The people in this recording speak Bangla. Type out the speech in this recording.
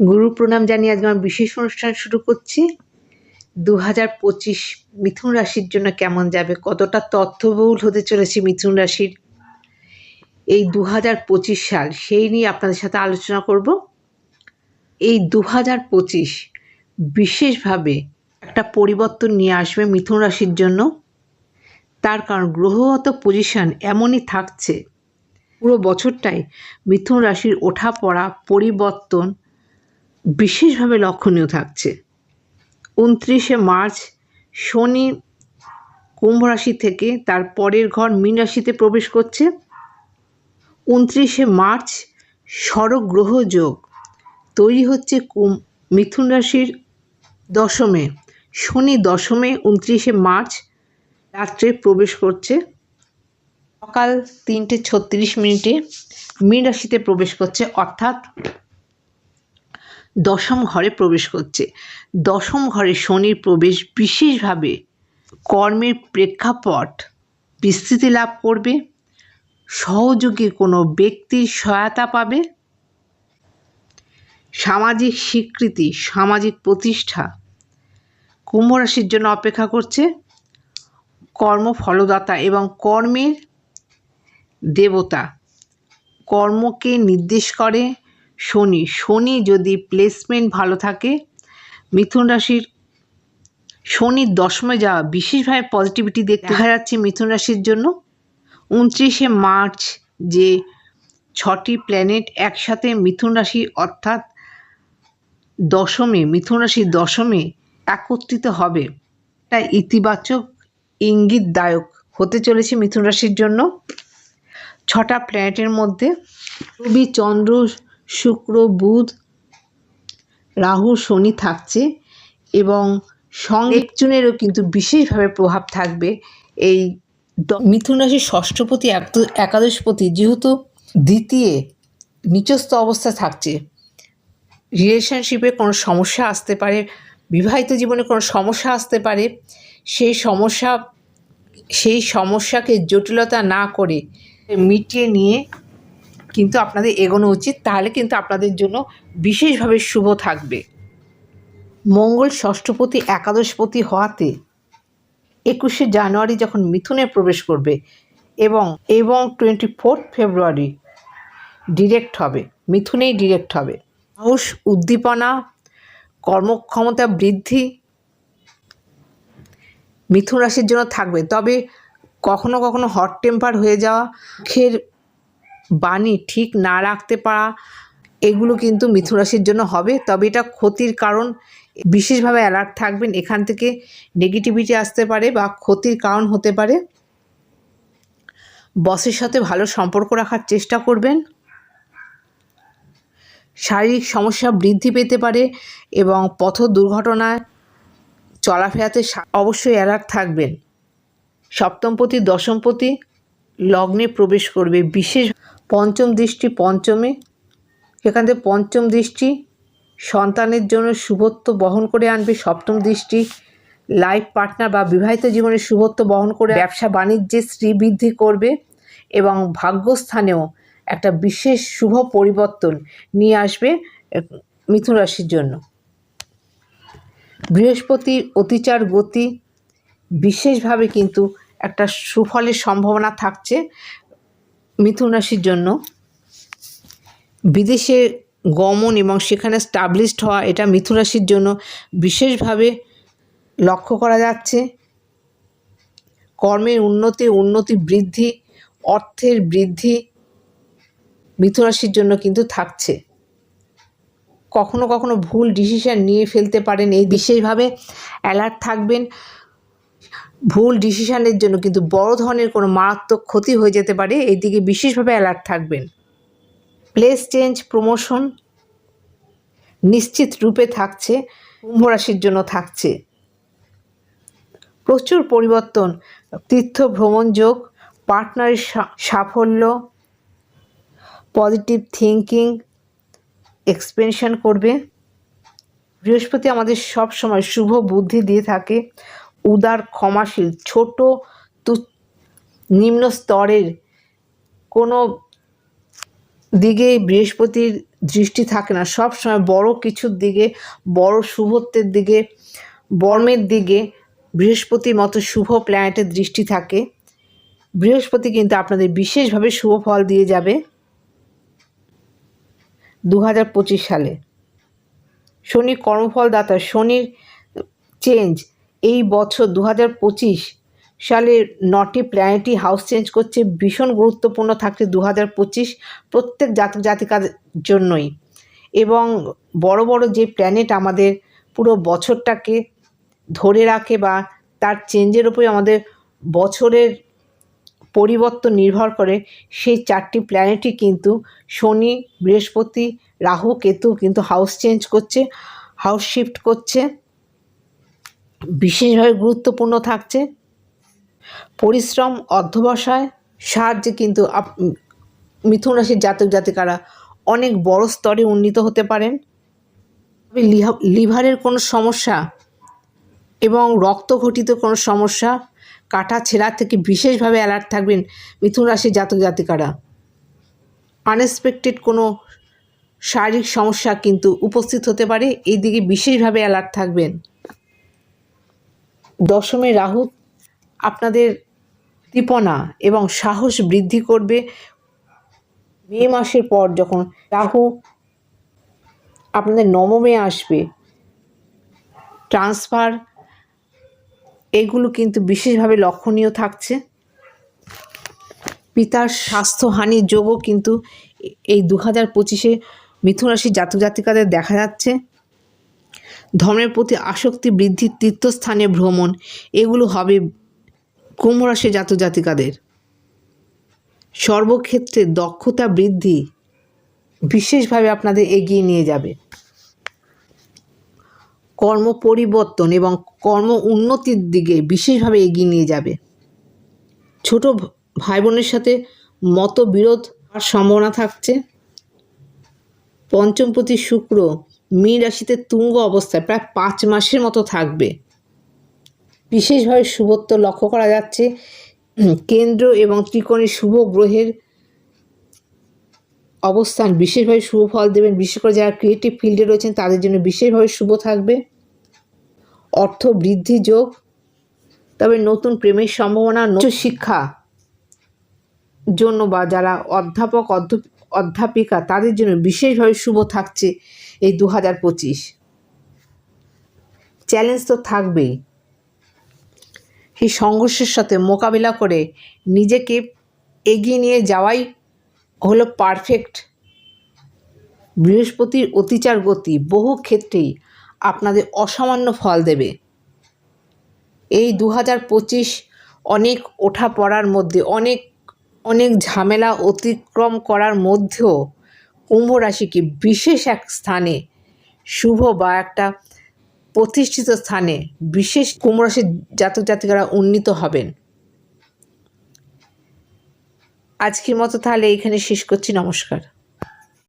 গুরু প্রণাম জানিয়ে আজকে আমার বিশেষ অনুষ্ঠান শুরু করছি। দু হাজার পঁচিশ মিথুন রাশির জন্য কেমন যাবে? কতটা তথ্যবহুল হতে চলেছে মিথুন রাশির এই দু হাজার পঁচিশ সাল? সেই নিয়ে আপনাদের সাথে আলোচনা করব। এই দু হাজার পঁচিশ বিশেষভাবে একটা পরিবর্তন নিয়ে আসবে মিথুন রাশির জন্য। তার কারণ গ্রহগত পজিশন এমনই থাকছে। পুরো বছরটাই মিথুন রাশির ওঠা পড়া পরিবর্তন বিশেষভাবে লক্ষণীয় থাকছে। উনত্রিশে মার্চ শনি কুম্ভ রাশি থেকে তার পরের ঘর মীন রাশিতে প্রবেশ করছে। উনত্রিশে মার্চ গ্রহ যোগ তৈরি হচ্ছে কুম, মিথুন রাশির দশমে। শনি দশমে, উনত্রিশে মার্চ রাত্রে প্রবেশ করছে। সকাল তিনটে ছত্রিশ মিনিটে মীন রাশিতে প্রবেশ করছে, অর্থাৎ দশম ঘরে প্রবেশ করছে। দশম ঘরে শনির প্রবেশ বিশেষভাবে কর্মের প্রেক্ষাপট বিস্তৃতি লাভ করবে। সহযোগী কোনো ব্যক্তির সহায়তা পাবে। সামাজিক স্বীকৃতি, সামাজিক প্রতিষ্ঠা কুম্ভ রাশির জন্য অপেক্ষা করছে। কর্মফলদাতা এবং কর্মের দেবতা কর্মকে নির্দেশ করে। শনি শনি যদি প্লেসমেন্ট ভালো থাকে মিথুন রাশির শনির দশমে যাওয়া বিশেষভাবে পজিটিভিটি দেখা যাচ্ছে মিথুন রাশির জন্য। উনত্রিশে মার্চ যে ছটি প্ল্যানেট একসাথে মিথুন রাশি অর্থাৎ দশমে মিথুন রাশির দশমে একত্রিত হবে। এটা ইতিবাচক ইঙ্গিতদায়ক হতে চলেছে মিথুন রাশির জন্য। ছটা প্ল্যানেটের মধ্যে রবি চন্দ্র শুক্র, বুধ, রাহু, শনি থাকছে এবং সঙ্গে কিন্তু বিশেষভাবে প্রভাব থাকবে এই মিথুন রাশির ষষ্ঠপতি একাদশপতি যেহেতু দ্বিতীয় নিচস্থ অবস্থা থাকছে রিলেশনশিপে কোনো সমস্যা আসতে পারে, বিবাহিত জীবনে কোনো সমস্যা আসতে পারে, সেই সমস্যা, সেই সমস্যাকে জটিলতা না করে মিটিয়ে নিয়ে কিন্তু আপনাদের এগোনো উচিত, তাহলে কিন্তু আপনাদের জন্য বিশেষভাবে শুভ থাকবে। মঙ্গল ষষ্ঠপতি একাদশপতি হওয়াতে একুশে জানুয়ারি যখন মিথুনে প্রবেশ করবে এবং এবং টোয়েন্টি ফোর্থ ফেব্রুয়ারি ডিরেক্ট হবে, মিথুনেই ডিরেক্ট হবে। সাহস, উদ্দীপনা, কর্মক্ষমতা বৃদ্ধি মিথুন রাশির জন্য থাকবে। তবে কখনো কখনো হট টেম্পার হয়ে যাওয়া, মুখের বাণী ঠিক না রাখতে পারা, এগুলো কিন্তু মিথুন রাশির জন্য হবে। তবে এটা ক্ষতির কারণ, বিশেষভাবে অ্যালার্ট থাকবেন, এখান থেকে নেগেটিভিটি আসতে পারে বা ক্ষতির কারণ হতে পারে। বসের সাথে ভালো সম্পর্ক রাখার চেষ্টা করবেন। শারীরিক সমস্যা বৃদ্ধি পেতে পারে এবং পথ দুর্ঘটনায় চলাফেরাতে অবশ্যই অ্যালার্ট থাকবেন। সপ্তমপতি, দশমপতি, লগ্নে প্রবেশ করবে। বিশেষ পঞ্চম দৃষ্টি পঞ্চমে। সেখান থেকে পঞ্চম দৃষ্টি, সন্তানের জন্য শুভত্ব বহন করে আনবে। সপ্তম দৃষ্টি লাইফ পার্টনার বা বিবাহিত জীবনের শুভত্ব বহন করে ব্যবসা বাণিজ্যে শ্রীবৃদ্ধি করবে এবং ভাগ্যস্থানেও একটা বিশেষ শুভ পরিবর্তন নিয়ে আসবে মিথুন রাশির জন্য। বৃহস্পতি অতিচার গতি, বিশেষভাবে কিন্তু একটা সুফলের সম্ভাবনা থাকছে। মিথুন রাশির জন্য বিদেশে গমন এবং সেখানে স্টাবলিশড হওয়া এটা মিথুন রাশির জন্য বিশেষভাবে লক্ষ্য করা যাচ্ছে। কর্মের উন্নতি উন্নতি বৃদ্ধি, অর্থের বৃদ্ধি মিথুন রাশির জন্য কিন্তু থাকছে। কখনো কখনো ভুল ডিসিশান নিয়ে ফেলতে পারেন, এই বিশেষভাবে অ্যালার্ট থাকবেন। ভুল ডিসিশানের জন্য কিন্তু বড় ধরনের কোনো মারাত্মক ক্ষতি হয়ে যেতে পারে এই দিকে বিশেষভাবে অ্যালার্ট থাকবেন। প্লেস চেঞ্জ প্রমোশন নিশ্চিত রূপে থাকছে, কুম্ভ রাশির জন্য থাকছে। প্রচুর পরিবর্তন, তীর্থ ভ্রমণ যোগ পার্টনারের সাফল্য পজিটিভ থিঙ্কিং এক্সপেনশন করবে। বৃহস্পতি আমাদের সব সময় শুভ বুদ্ধি দিয়ে থাকে। উদার, ক্ষমাশীল, ছোট তু, নিম্ন স্তরের কোনো দিকে বৃহস্পতির দৃষ্টি থাকে না। সব সময় বড় কিছুর দিকে বড় শুভত্বের দিকে বর্মের দিকে বৃহস্পতির মতো শুভ প্ল্যানেটের দৃষ্টি থাকে। বৃহস্পতি কিন্তু আপনাদের বিশেষভাবে শুভ ফল দিয়ে যাবে দু হাজার পঁচিশ সালে। শনি কর্মফলদাতা, শনির চেঞ্জ এই বছর দু হাজার পঁচিশ সালে নটি প্ল্যানেটই হাউস চেঞ্জ করছে, ভীষণ গুরুত্বপূর্ণ থাকছে দু হাজার পঁচিশ প্রত্যেক জাতক জাতিকার জন্যই। এবং বড় বড় যে প্ল্যানেট আমাদের পুরো বছরটাকে ধরে রাখে বা তার চেঞ্জের উপরে আমাদের বছরের পরিবর্তন নির্ভর করে, সেই চারটি প্ল্যানেটই কিন্তু শনি, বৃহস্পতি, রাহু, কেতু কিন্তু হাউস চেঞ্জ করছে, হাউস শিফট করছে। বিশেষভাবে গুরুত্বপূর্ণ থাকছে। পরিশ্রম, অধ্যবসায়, সাহায্যে কিন্তু মিথুন রাশির জাতক জাতিকারা অনেক বড় স্তরে উন্নীত হতে পারেন। লিভারের কোনো সমস্যা এবং রক্তঘটিত কোনো সমস্যা, কাটা ছেঁড়া থেকে বিশেষভাবে অ্যালার্ট থাকবেন মিথুন রাশির জাতক জাতিকারা। আনএক্সপেক্টেড কোনো শারীরিক সমস্যা কিন্তু উপস্থিত হতে পারে এই দিকে বিশেষভাবে অ্যালার্ট থাকবেন। দশমে রাহু আপনাদের দীপনা এবং সাহস বৃদ্ধি করবে। মে মাসের পর যখন রাহু আপনাদের নবমে আসবে, ট্রান্সফার, এগুলো কিন্তু বিশেষভাবে লক্ষণীয় থাকছে। পিতার স্বাস্থ্যহানির যোগও কিন্তু এই দু হাজার পঁচিশে মিথুন রাশির জাতক জাতিকাদের দেখা যাচ্ছে। ধর্মের প্রতি আসক্তি বৃদ্ধির তীর্থস্থানে ভ্রমণ, এগুলো হবে কুম্ভ রাশির জাতক জাতিকাদের। সর্বক্ষেত্রে দক্ষতা বৃদ্ধি বিশেষভাবে আপনাদের এগিয়ে নিয়ে যাবে। কর্ম পরিবর্তন এবং কর্ম উন্নতির দিকে বিশেষভাবে এগিয়ে নিয়ে যাবে। ছোট ভাই বোনের সাথে মতবিরোধ হওয়ার সম্ভাবনা থাকছে। পঞ্চমপতি শুক্র মীন রাশিতে তুঙ্গ অবস্থায় প্রায় পাঁচ মাসের মতো থাকবে। বিশেষভাবে শুভত্ব লক্ষ্য করা যাচ্ছে। কেন্দ্র এবং ত্রিকোণের শুভ গ্রহের অবস্থান বিশেষভাবে শুভ ফল দেবেন। বিশেষ করে যারা ক্রিয়েটিভ ফিল্ডে রয়েছেন, তাদের জন্য বিশেষভাবে শুভ থাকবে। অর্থ বৃদ্ধি যোগ, তবে নতুন প্রেমের সম্ভাবনা উচ্চ শিক্ষা জন্য বা যারা অধ্যাপক, অধ্যাপ- অধ্যাপিকা, তাদের জন্য বিশেষভাবে শুভ থাকছে। এই দু হাজার পঁচিশ। চ্যালেঞ্জ তো থাকবেই। সেই সংঘর্ষের সাথে মোকাবিলা করে নিজেকে এগিয়ে নিয়ে যাওয়াই হলো পারফেক্ট বৃহস্পতির অতিচার গতি বহু ক্ষেত্রেই আপনাদের অসামান্য ফল দেবে। এই দু হাজার পঁচিশ অনেক ওঠা পড়ার মধ্যে, অনেক অনেক ঝামেলা অতিক্রম করার মধ্যেও কুম্ভ রাশিকে বিশেষ এক স্থানে শুভ বা একটা প্রতিষ্ঠিত স্থানে বিশেষ কুম্ভ রাশির জাতক জাতিকারা উন্নীত হবেন। আজকের মতো তাহলে এখানে শেষ করছি। নমস্কার।